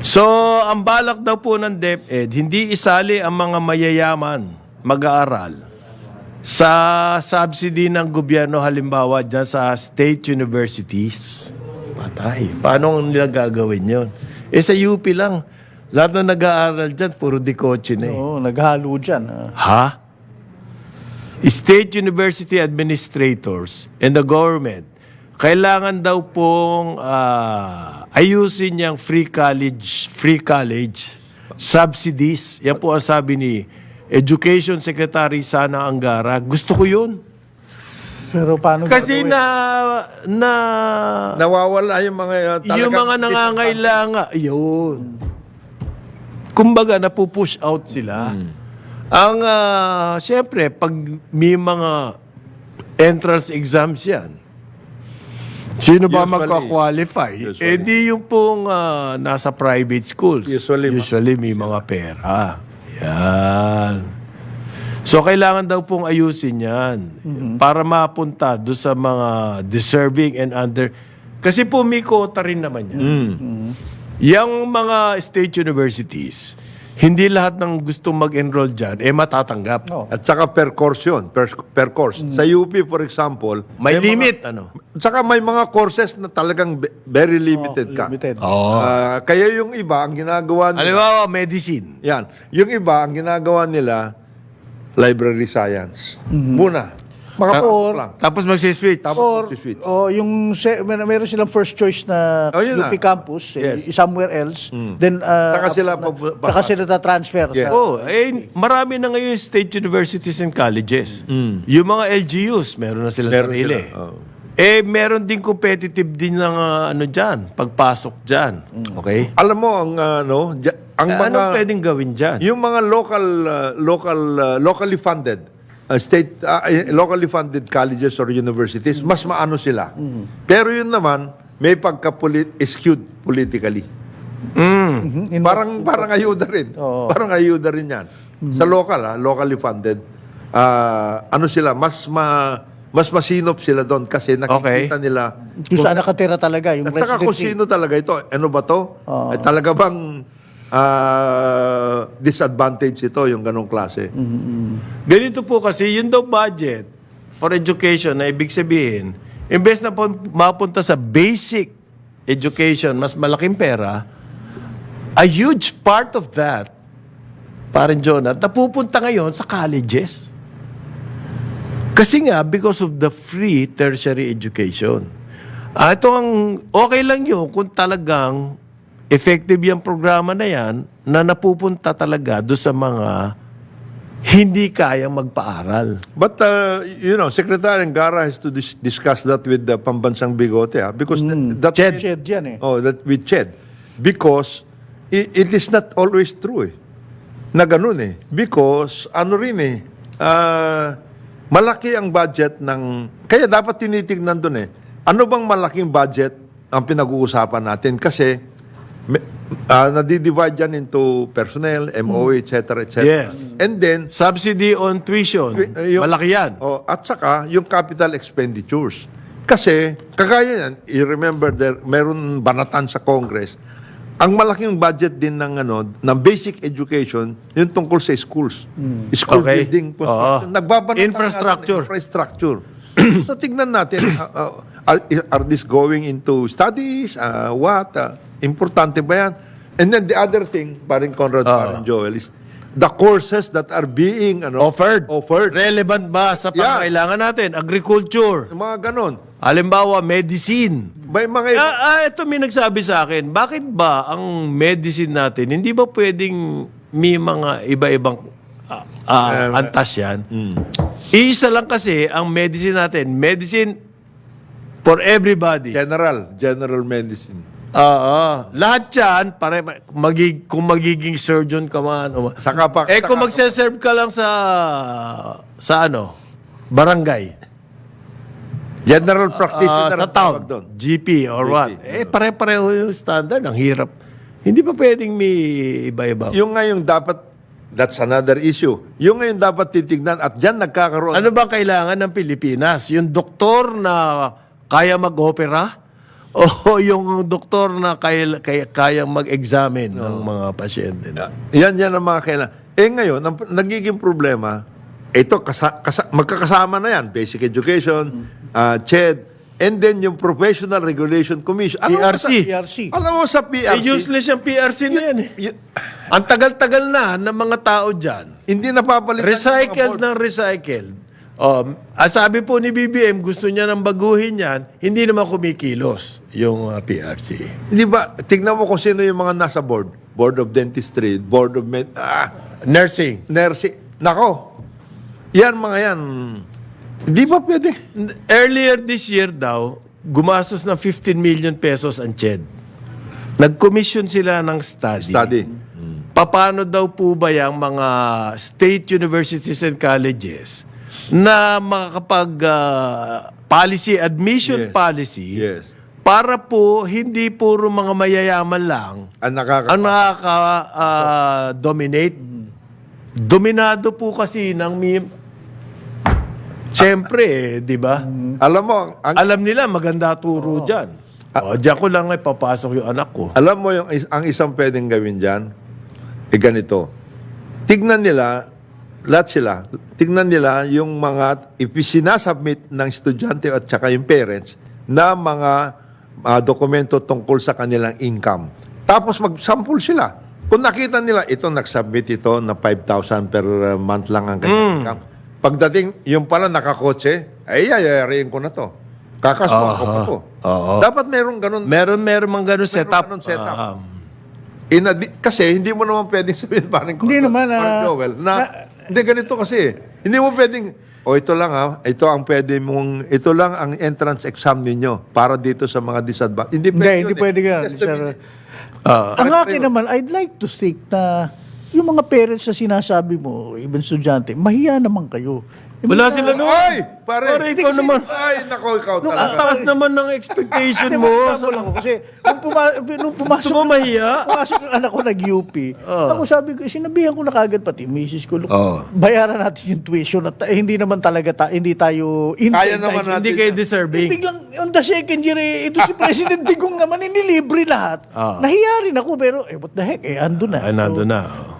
So, ang balak daw po ng DepEd, hindi isali ang mga mayayaman mag-aaral sa subsidy ng gobyerno halimbawa dyan sa state universities. Patay. Paano nila gagawin yon? Eh sa UP lang. Lahat na nag-aaral dyan, puro di kotse na eh. Oo, naghalo dyan. ah. Ha? State university administrators and the government, kailangan daw pong ah, ayusin yung free college, free college subsidies. Yan po ang sabi ni Education Secretary Sana Angara. Gusto ko yun. Pero paano Kasi gagawin? na, na, Nawawala yung mga uh, yung mga nangangailangan, yun. Kumbaga, napupush out sila. Ang, ah, siyempre, pag may mga entrance exams yan, sino ba Usually. magka-qualify? Usually. Eh di yung pong ah, nasa private schools. Usually, ma- Usually may mga pera. Yan. So, kailangan daw pong ayusin yan para mapunta do sa mga deserving and under... Kasi po may quota rin naman yan. Yung mga state universities, hindi lahat ng gustong mag-enroll dyan, eh matatanggap. Oo. At saka per course yun, per, per course. Sa UP, for example, May, mga- limit, ano? Saka may mga courses na talagang be- very limited ka. Limited. Ah, kaya yung iba, ang ginagawa nila, Halimbawa, medicine. yan, yung iba, ang ginagawa nila, library science. Muna. Mga Or- course lang. Tapos magsiswitch. Tapos Or, switch. o yung se- mer- meron silang first choice na Oh, yun UP na. campus, eh, somewhere else. Then, uh, Saka sila na- papu- saka sila ta-transfer. Yeah. Sa, Oh, eh, marami na ngayon state universities and colleges. Yung mga LGUs, meron na sila Meron sarili. sila, oh. Eh, meron din competitive din ng ah, ano dyan, pagpasok dyan. Okay? Alam mo, ang, ano, dya- ang Eh, mga... anong pwedeng gawin dyan? Yung mga local uh, local uh, locally funded uh, state uh, eh, locally funded colleges or universities mas maano sila. Pero yun naman may pagka skewed politically. Mhm. In- Parang parang ayuda rin. Oo. Parang ayuda rin 'yan. Sa local ah, locally funded ah, ano sila mas ma mas masinop sila doon kasi nakikita nila kung saan nakatira talaga yung at saka kung residency. sino talaga ito, ano ba to? Oo. Ay, talaga bang ah, disadvantage ito, yung ganong klase? Ganito po kasi, yun daw budget for education na ibig sabihin, imbes na mapunta sa basic education, mas malaking pera, a huge part of that, parang Jonah, napupunta ngayon sa colleges. Kasi nga, because of the free tertiary education. Ah, ito ang, okay lang yun kung talagang effective yung programa na yan na napupunta talaga do sa mga hindi kayang magpaaral. But, uh, you know, Secretary Angara has to dis- discuss that with the Pambansang Bigote, ah, because th- that... Ched. Shed yan eh. Oh, that with Ched. Because i- it is not always true eh. Na ganun eh. Because ano rin eh, ah, malaki ang budget ng... Kaya dapat tinitignan dun eh. Ano bang malaking budget ang pinag-uusapan natin? Kasi ah, nadidivide yan into personnel, MOE, etc. etc. Yes. And then, Subsidy on tuition, Uh, yung- malaki yan. Oh, at saka yung capital expenditures. Kasi kagaya yan, you remember there meron banatan sa Congress. Ang malaking budget din ng ano ng basic education yung tungkol sa schools. School Okay. building construction. Nagbabanatan Infrastructure. ng infrastructure. so tignan natin uh, uh, are, are this going into studies uh, what uh, importante ba yan? And then the other thing, paring Conrad, paring Joel is the courses that are being ano Offered. offered Relevant ba sa Yeah. pangailangan natin? Agriculture, Yung mga ganon. halimbawa medicine. May mga Ah, ah, ito may nagsabi sa akin, bakit ba ang medicine natin, hindi ba pwedeng may mga iba-ibang ah, ah, antas yan? Iisa lang kasi ang medicine natin, medicine for everybody. general, general medicine. Oo. Lahat yan, pare, magig, kung magiging surgeon ka man. o- Saka pa, eh, kung saka- magse-serve ka lang sa, sa ano, barangay. general Ah, practitioner sa ang town. GP or GP, what. Eh, pare-pareho yung standard. Ang hirap. Hindi pa pwedeng may iba-iba. Yung nga yung dapat, that's another issue. Yung nga yung dapat titignan at dyan nagkakaroon. Ano ba kailangan ng Pilipinas? Yung doktor na kaya mag-opera? o yung doktor na kaya, kaya, kayang mag-examine ng mga pasyente. na. Yan, yan ang mga kailangan. Eh ngayon, ang nagiging problema, ito, kasa, kasa- magkakasama na yan. Basic Education, ah, CHED, and then yung Professional Regulation Commission. Alam mo PRC. sa- PRC. Alam mo sa Eh, PRC, useless yung PRC na yan eh. y- Ang tagal-tagal na ng mga tao dyan. hindi napapalitan mga Recycled board. ng recycled. Um, ang sabi po ni BBM, gusto niya nang baguhin yan, hindi naman kumikilos yung uh, PRC. Hindi ba, tignan mo kung sino yung mga nasa board. Board of Dentistry, Board of Med... Ah, Nursing. nursing. Nako, yan mga yan. Hindi ba pwede? Earlier this year daw, gumastos ng 15 million pesos ang CHED. Nag-commission sila ng study. Study. Paano daw po ba yung mga state universities and colleges na makakapag ah, policy, admission Yes. policy, Yes. para po hindi puro mga mayayaman lang Ang nakaka... ang nakaka-dominate. Dominado po kasi ng mi- Siyempre, eh, di ba? Alam mo, ang, Alam nila, maganda turo dyan. O, dyan ko lang ay papasok yung anak ko. Alam mo yung is- ang isang pwedeng gawin diyan? Eh ganito. Tignan nila lahat sila. Tignan nila yung mga ipisinasubmit ng estudyante at saka yung parents na mga ah, dokumento tungkol sa kanilang income. Tapos mag-sample sila. Kung nakita nila, ito nagsubmit ito na 5,000 per uh, month lang ang kanyang income. Pagdating, yung pala nakakotse, ay ayayarin ko na to. Kakaswa ko pa to. Oo. Dapat merong ganun Meron, meron mang ganun setup. ganun setup. Ah, In kasi hindi mo naman pwedeng sabihin parang Hindi naman, ah, Joel, na, hindi ganito kasi. Hindi mo pwedeng o ito lang ha, ito ang pwede mong ito lang ang entrance exam ninyo para dito sa mga disadvantage. Hindi Hindi, pwede. hindi yun eh. pwede ganun, sir. ah. Ang akin naman, I'd like to think na yung mga parents na sinasabi mo, even estudyante, mahiya naman kayo. Eh, Wala sila doon. Ay, pare. Pare, ikaw naman. Ay, nako, ikaw Ang talaga. taas naman ng expectation Hindi, mo. magtampo lang ako kasi nung, puma- nung pumasok, Gusto mo mahiya? pumasok yung anak ko nag-UP, ako sabi ko, sinabihan ko na kagad pati misis ko, look, Oh. bayaran natin yung tuition at eh, hindi naman talaga, ta- hindi tayo, Kaya naman natin. Hindi kayo deserving. Biglang, on the second year, eh, ito si President Digong naman, inilibre lahat. Ah. Nahiya rin ako, pero, eh, what the heck, eh, ando na. Ay, nandun na. oh.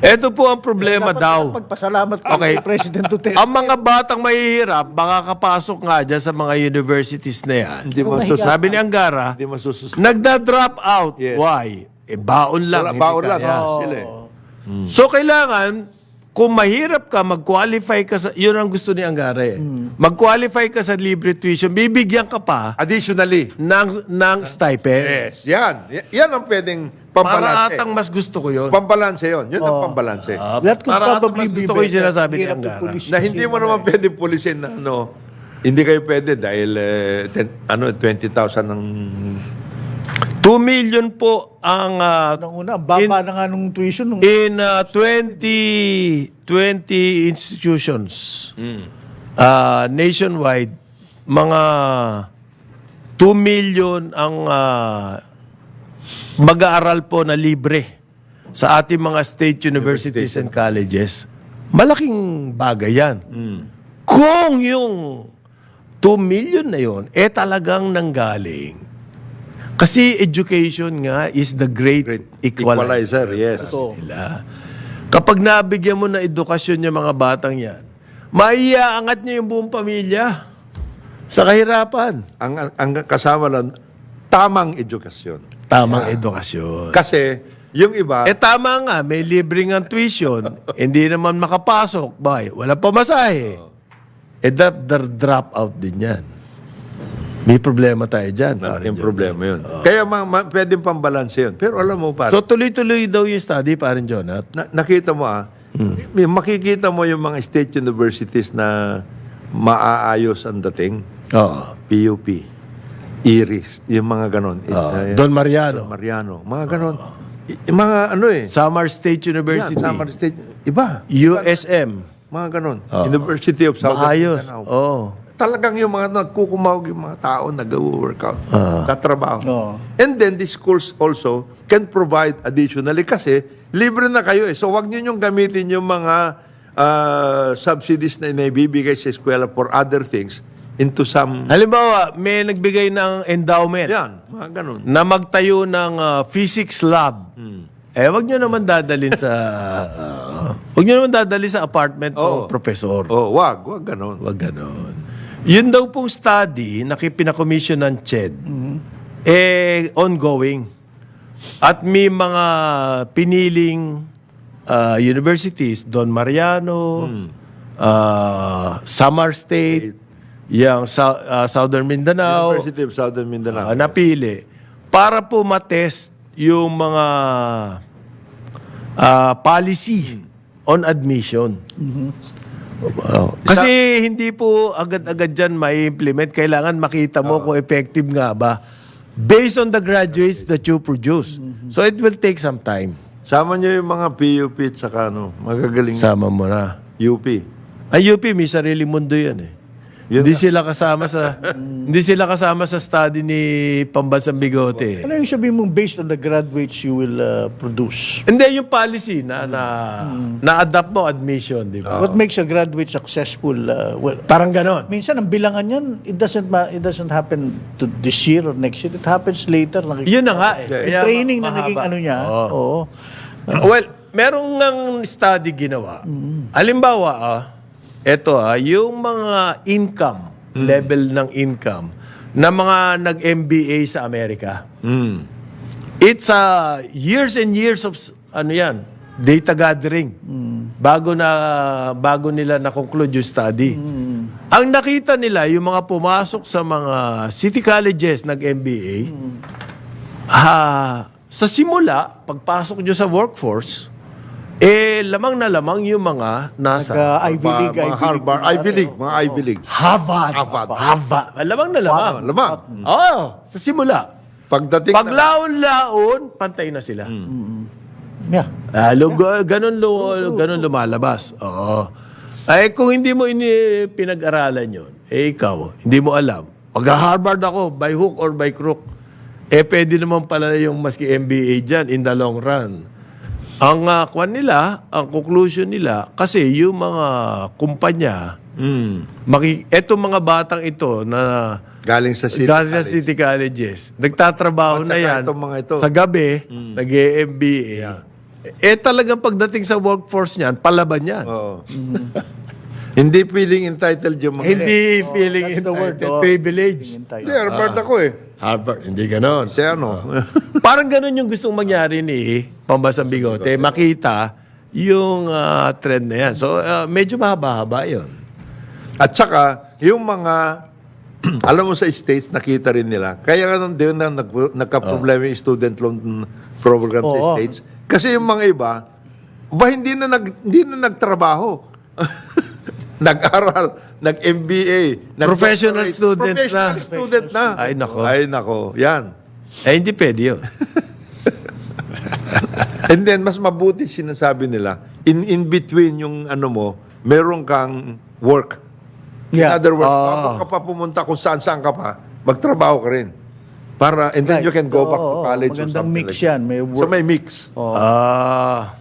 Ito po ang problema Dapat daw. lang Magpasalamat ko Okay. kay President Duterte. Ang mga batang mahihirap, makakapasok nga dyan sa mga universities na yan. Hindi sus- Sabi ni Angara, hindi mo susus. nagda-drop out. Yes. Why? Eh, baon lang. Wala, baon lang. oh, sila eh. So, kailangan, kung mahirap ka, mag-qualify ka sa, yun ang gusto ni Angara eh. Mag-qualify ka sa libre tuition, bibigyan ka pa Additionally, ng, ng stipend. yes, yan. Y- Yan ang pwedeng Para pambalanse. atang mas gusto ko yun. Pambalanse yun. Yun ang pambalanse. Ah, That could para atang probably mas be gusto ko yung better. sinasabi ni Hirap Angara. police na hindi mo naman pwede pulisin na ano, hindi kayo pwede dahil eh, ten, ano 20,000 ng 2 million po ang ah, Nung una, ang baba na nga nung tuition. Nung, in ah, 20 20 institutions ah, nationwide mga 2 million ang ah, mag-aaral po na libre sa ating mga state universities and colleges. Malaking bagay yan. Kung yung 2 million na yon eh talagang nanggaling. Kasi education nga is the great, great equalizer equalizer. Yes. nila. Kapag nabigyan mo ng edukasyon yung mga batang yan, maiaangat niya yung buong pamilya sa kahirapan. Ang, ang, kasama lang, tamang edukasyon. Tamang edukasyon. Kasi, yung iba, Eh tama nga, may libre ng tuition, hindi naman makapasok, bay, wala pamasahe. Eh da, da- drop out din yan. May problema tayo dyan. malaking problema yun. Kaya ma, ma, pwedeng pambalanse yun. Pero alam mo, pare, So tuloy-tuloy daw yung study, parin Jonat. na, nakita mo ah, may makikita mo yung mga state universities na maaayos ang dating. Oo. PUP, IRIS, yung mga ganon. Oo. Eh, Don Mariano. Mariano, mga ganon. I- yung mga ano eh. Samar State Yan, University. Samar State. Iba. USM. Mga ganon. University of Southern Maayos. Mindanao. Oo. Talagang yung mga nagkukumawag yung mga tao nag-workout sa trabaho. Oo. And then the schools also can provide additionally kasi libre na kayo eh. So wag niyo yung gamitin yung mga ah, subsidies na naibibigay sa eskwela for other things. into some... Halimbawa, may nagbigay ng endowment Yan, mga ganun. na magtayo ng ah, physics lab. Eh, wag nyo naman dadalhin sa... ah, wag nyo naman dadalhin sa apartment Oo. ng professor. Oh, wag, wag ganun. Wag ganon. Yun daw pong study na pinakommission ng CHED, eh, ongoing. At may mga piniling ah, universities, Don Mariano, ah, Samar State, yung Sou- ah, Southern Mindanao, University of Southern Mindanao. ah, napili para po matest yung mga ah, policy on admission. Wow. Kasi hindi po agad-agad dyan mai-implement. Kailangan makita mo kung effective nga ba based on the graduates that you produce. So it will take some time. Sama niyo yung mga PUP at saka ano, magagaling Sama mo na. UP. Ang UP, may sarili mundo yan eh. Yun hindi sila kasama sa hindi sila kasama sa study ni Pambansang Bigote. Ano yung sabihin mong based on the graduates you will uh, produce? Hindi yung policy na na na-adapt mo admission, di ba? What makes a graduate successful? Uh, well, Parang ganon. minsan ang bilangan yan, it doesn't ma- it doesn't happen to this year or next year. It happens later. Nakik- Yun na nga eh. Yung Kaya training na mahaba. naging ano niya. Oo. Oo. well, merong ngang study ginawa. Halimbawa, ah, eto ah, yung mga income, level ng income, na mga nag-MBA sa Amerika. Mm. It's uh, years and years of, ano yan, data gathering. Bago na, bago nila na-conclude yung study. Ang nakita nila, yung mga pumasok sa mga city colleges nag-MBA, ah, sa simula, pagpasok nyo sa workforce, eh, lamang na lamang yung mga nasa Nag-Ivy Pa- League, mga Ivy Harvard, League. Ivy League, mga Ivy League. Harvard. Harvard. Harvard. Lamang na lamang. Ano, lamang. Oo, sa simula. Pagdating na, Paglaon-laon, pantay na sila. Yeah. Ah, lo, ga- ganun, lo, ganun lumalabas. Oo. Ay, kung hindi mo ini pinag-aralan yon, eh ikaw, hindi mo alam. Mag-Harvard ako, by hook or by crook. Eh, pwede naman pala yung maski MBA dyan in the long run. Ang uh, kwan nila, ang conclusion nila, kasi yung mga kumpanya, mm, maki, etong mga batang ito na galing sa city. Galing sa city colleges. Nagtatrabaho At na yan. mga ito. Sa gabi, nag-MBA. Eh talagang pagdating sa workforce niyan, palaban yan. Oo. Hindi feeling entitled yung mga... Hindi feeling the word, entitled, privilege. Hintay. Hindi, Harvard ako eh. Harvard, hindi ganon. Si ano. Parang ganon yung gustong mangyari ni Pambasang Bigote. Makita yung ah, trend na yan. So, ah, medyo mahaba-haba yun. At saka, yung mga, alam mo sa States, nakita rin nila. Kaya nga nung din na nag, nagka-problema yung student loan program sa Oo. States. Kasi yung mga iba, ba hindi na, nag, hindi na nagtrabaho. Nag-aral, nag-MBA, nag Professional student professional na. student na. Ay, nako. Ay, nako. Yan. Eh, hindi pwede yun. And then, mas mabuti sinasabi nila, in, in between yung ano mo, meron kang work. In Yeah. other words, Ah. bago ka pa pumunta kung saan-saan ka pa, magtrabaho ka rin. Para, and then Right. you can go back to Oo, college or Magandang something mix like yan. May So work. may mix. Ah,